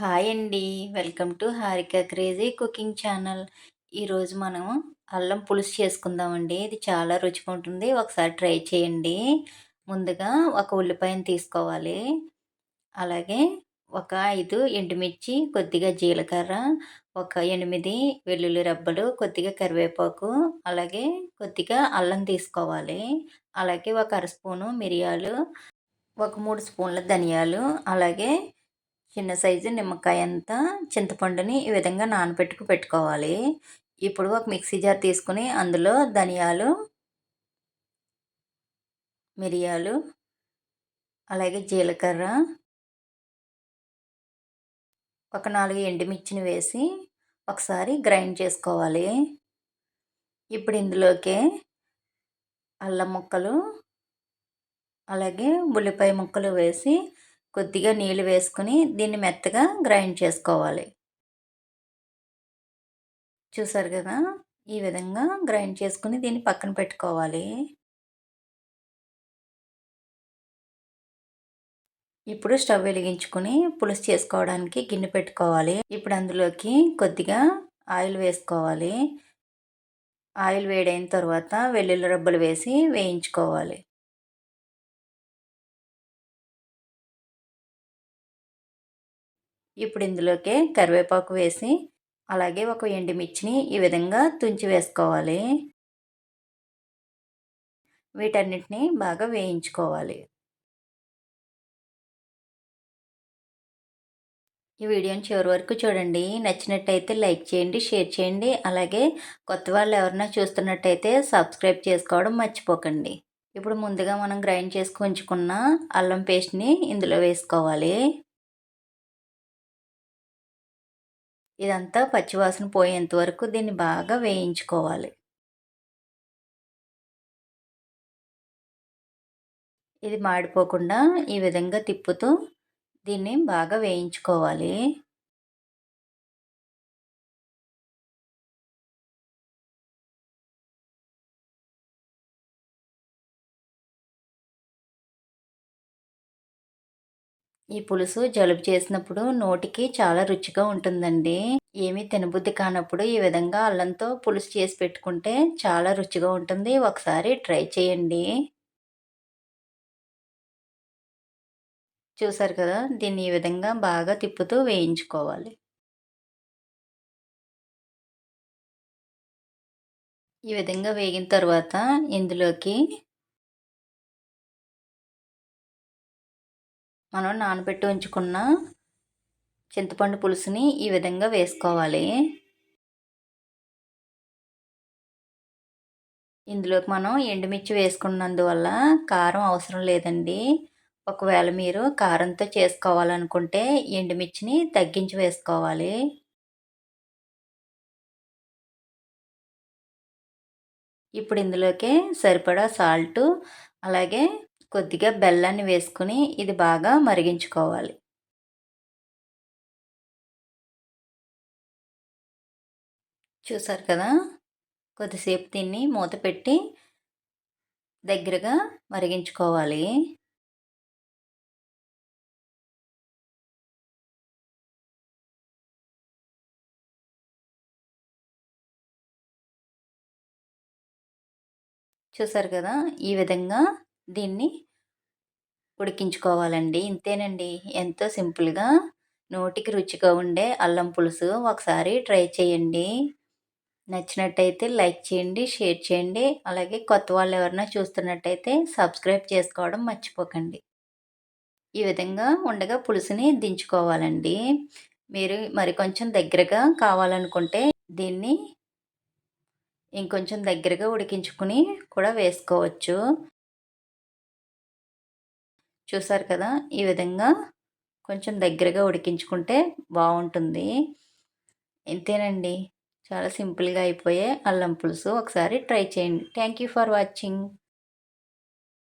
Hi అండి. Welcome to Harika crazy cooking channel. ఈరోజు మనం అల్లం పులుసు చేసుకుందామండి. ఇది చాలా రుచిగా ఉంటుంది. ఒకసారి ట్రై చేయండి. ముందుగా ఒక ఉల్లిపాయను తీసుకోవాలి. అలాగే ఒక ఐదు ఎండుమిర్చి కొద్దిగా జీలకర్ర ఒక ఎనిమిది వెల్లుల్లి రబ్బలు కొద్దిగా కరివేపాకు అలాగే కొద్దిగా అల్లం తీసుకోవాలి. అలాగే ఒక అర స్పూను మిరియాలు ఒక మూడు స్పూన్ల ధనియాలు అలాగే చిన్న సైజు నిమ్మకాయ అంతా చింతపండుని ఈ విధంగా నానబెట్టుకు పెట్టుకోవాలి. ఇప్పుడు ఒక మిక్సీ జార్ తీసుకుని అందులో ధనియాలు మిరియాలు అలాగే జీలకర్ర ఒక నాలుగు ఎండుమిర్చిని వేసి ఒకసారి గ్రైండ్ చేసుకోవాలి. ఇప్పుడు ఇందులోకి అల్లం ముక్కలు అలాగే ఉల్లిపాయ ముక్కలు వేసి కొద్దిగా నీళ్ళు వేసుకుని దీన్ని మెత్తగా గ్రైండ్ చేసుకోవాలి. చూసారు కదా? ఈ విధంగా గ్రైండ్ చేసుకుని దీన్ని పక్కన పెట్టుకోవాలి. ఇప్పుడు స్టవ్ వెలిగించుకొని పులుసు చేసుకోవడానికి గిన్నె పెట్టుకోవాలి. ఇప్పుడు అందులోకి కొద్దిగా ఆయిల్ వేసుకోవాలి. ఆయిల్ వేడైన తర్వాత వెల్లుల్లి రబ్బలు వేసి వేయించుకోవాలి. ఇప్పుడు ఇందులోకి కరివేపాకు వేసి అలాగే ఒక ఎండుమిర్చిని ఈ విధంగా తుంచి వేసుకోవాలి. వీటన్నిటిని బాగా వేయించుకోవాలి. ఈ వీడియోని చివరి వరకు చూడండి. నచ్చినట్టయితే లైక్ చేయండి షేర్ చేయండి. అలాగే కొత్త వాళ్ళు ఎవరైనా చూస్తున్నట్టయితే సబ్స్క్రైబ్ చేసుకోవడం మర్చిపోకండి. ఇప్పుడు ముందుగా మనం గ్రైండ్ చేసుకు ఉంచుకున్న అల్లం పేస్ట్ని ఇందులో వేసుకోవాలి. ఇదంతా పచ్చివాసన పోయేంత వరకు దీన్ని బాగా వేయించుకోవాలి. ఇది మాడిపోకుండా ఈ విధంగా తిప్పుతూ దీన్ని బాగా వేయించుకోవాలి. ఈ పులుసు జలుబు చేసినప్పుడు నోటికి చాలా రుచిగా ఉంటుందండి. ఏమీ తినబుద్ధి కానప్పుడు ఈ విధంగా అల్లంతో పులుసు చేసి పెట్టుకుంటే చాలా రుచిగా ఉంటుంది. ఒకసారి ట్రై చేయండి. చూసారు కదా దీన్ని ఈ విధంగా బాగా తిప్పుతూ వేయించుకోవాలి. ఈ విధంగా వేగిన తర్వాత ఇందులోకి మనం నానబెట్టి ఉంచుకున్న చింతపండు పులుసుని ఈ విధంగా వేసుకోవాలి. ఇందులోకి మనం ఎండుమిర్చి వేసుకున్నందువల్ల కారం అవసరం లేదండి. ఒకవేళ మీరు కారంతో చేసుకోవాలనుకుంటే ఎండుమిర్చిని తగ్గించి వేసుకోవాలి. ఇప్పుడు ఇందులోకి సరిపడా సాల్టు అలాగే కొద్దిగా బెల్లాన్ని వేసుకుని ఇది బాగా మరిగించుకోవాలి. చూసారు కదా? కొద్దిసేపు దీన్ని మూత పెట్టి దగ్గరగా మరిగించుకోవాలి. చూసారు కదా? ఈ విధంగా దీన్ని ఉడికించుకోవాలండి. ఇంతేనండి. ఎంతో సింపుల్గా నోటికి రుచిగా ఉండే అల్లం పులుసు ఒకసారి ట్రై చేయండి. నచ్చినట్టయితే లైక్ చేయండి షేర్ చేయండి. అలాగే కొత్త వాళ్ళు ఎవరైనా చూస్తున్నట్టయితే సబ్స్క్రైబ్ చేసుకోవడం మర్చిపోకండి. ఈ విధంగా ఉండగా పులుసుని దించుకోవాలండి. మీరు మరి కొంచెం దగ్గరగా కావాలనుకుంటే దీన్ని ఇంకొంచెం దగ్గరగా ఉడికించుకుని కూడా వేసుకోవచ్చు. చూసారు కదా! ఈ విధంగా కొంచెం దగ్గరగా ఉడికించుకుంటే బాగుంటుంది ఇంతేనండి. చాలా సింపుల్గా అయిపోయే అల్లం పులుసు ఒకసారి ట్రై చేయండి. Thank you for watching.